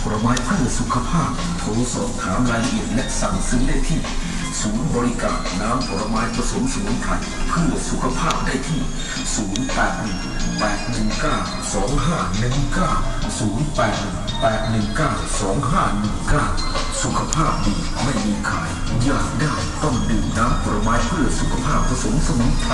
ผลไม้เพื่อสุขภาพ โทรสอบถามรายละเอียดและสั่งซื้อได้ที่ ศูนย์บริการน้ำผลไม้ผสมสมุนไพรเพื่อสุขภาพได้ที่ 081 819 2519 081 819 2519 สุขภาพดีไม่มีขาย อยากได้ต้องดื่มน้ำผลไม้เพื่อสุขภาพผสมสมุนไพร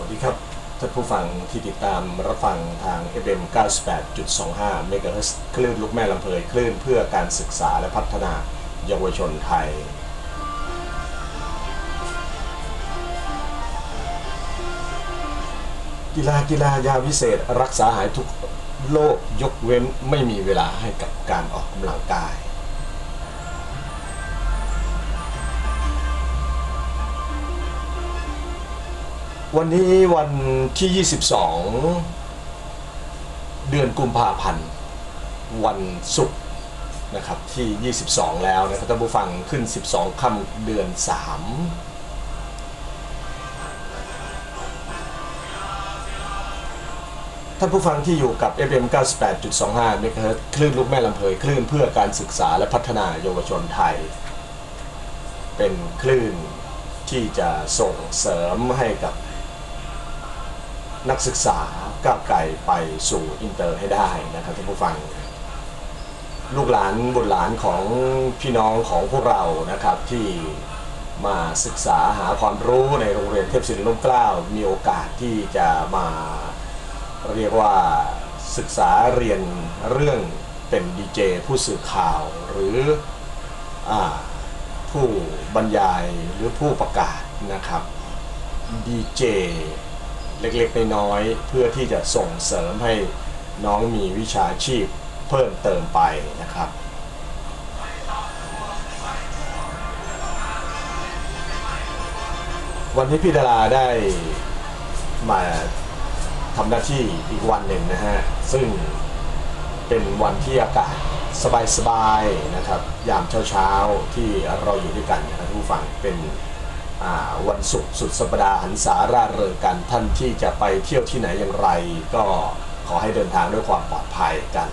วัสดีครับ ท่านผู้ฟังที่ติดตามรับฟังทาง FM 98.25 MHz คลื่นลูกแม่ลำเพยคลื่นเพื่อการศึกษาและพัฒนาเยาวชนไทย กีฬากีฬายาวิเศษรักษาหายทุกโรคยกเว้นไม่มีเวลาให้กับการออกกำลังกาย วันนี้วันที่ 22 เดือนกุมภาพันธ์ วันศุกร์นะครับที่ 22 แล้วนะครับท่านผู้ฟังขึ้น 12 ค่ำเดือน 3 ท่านผู้ฟังที่อยู่กับ FM 98.25 MHz คลื่นลูกแม่ลำเพยคลื่นเพื่อการศึกษาและพัฒนาเยาวชนไทย เป็นคลื่นที่จะส่งเสริมให้กับ นักศึกษาก้าวไกลไปสู่อินเตอร์ให้ได้นะครับท่านผู้ฟัง ลูกหลานบุตรหลานของพี่น้องของพวกเรานะครับที่มาศึกษาหาความรู้ในโรงเรียนเทพศิริล่มเกล้ามีโอกาสที่จะมาเรียกว่าศึกษาเรียนเรื่องเป็นดีเจผู้สื่อข่าวหรืออผู้บรรยายหรือผู้ประกาศนะครับดีเจ เล็กๆน้อยๆเพื่อที่จะส่งเสริมให้น้องมีวิชาชีพเพิ่มเติมไปนะครับวันนี้พี่ดาราได้มาทำหน้าที่อีกวันหนึ่งนะฮะ ซึ่งเป็นวันที่อากาศสบายๆนะครับ ยามเช้าๆ ที่เราอยู่ด้วยกันนะครับทุกผู้ฟังเป็น วันศุกร์สุดสัปดาห์หันษาร่าเริงกันท่านที่จะไปเที่ยวที่ไหนอย่างไร ก็ขอให้เดินทางด้วยความปลอดภัยกัน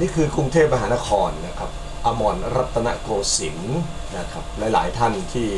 นี่คือกรุงเทพมหานครนะครับอมรรัตนโกสินทร์นะครับหลายๆท่านที่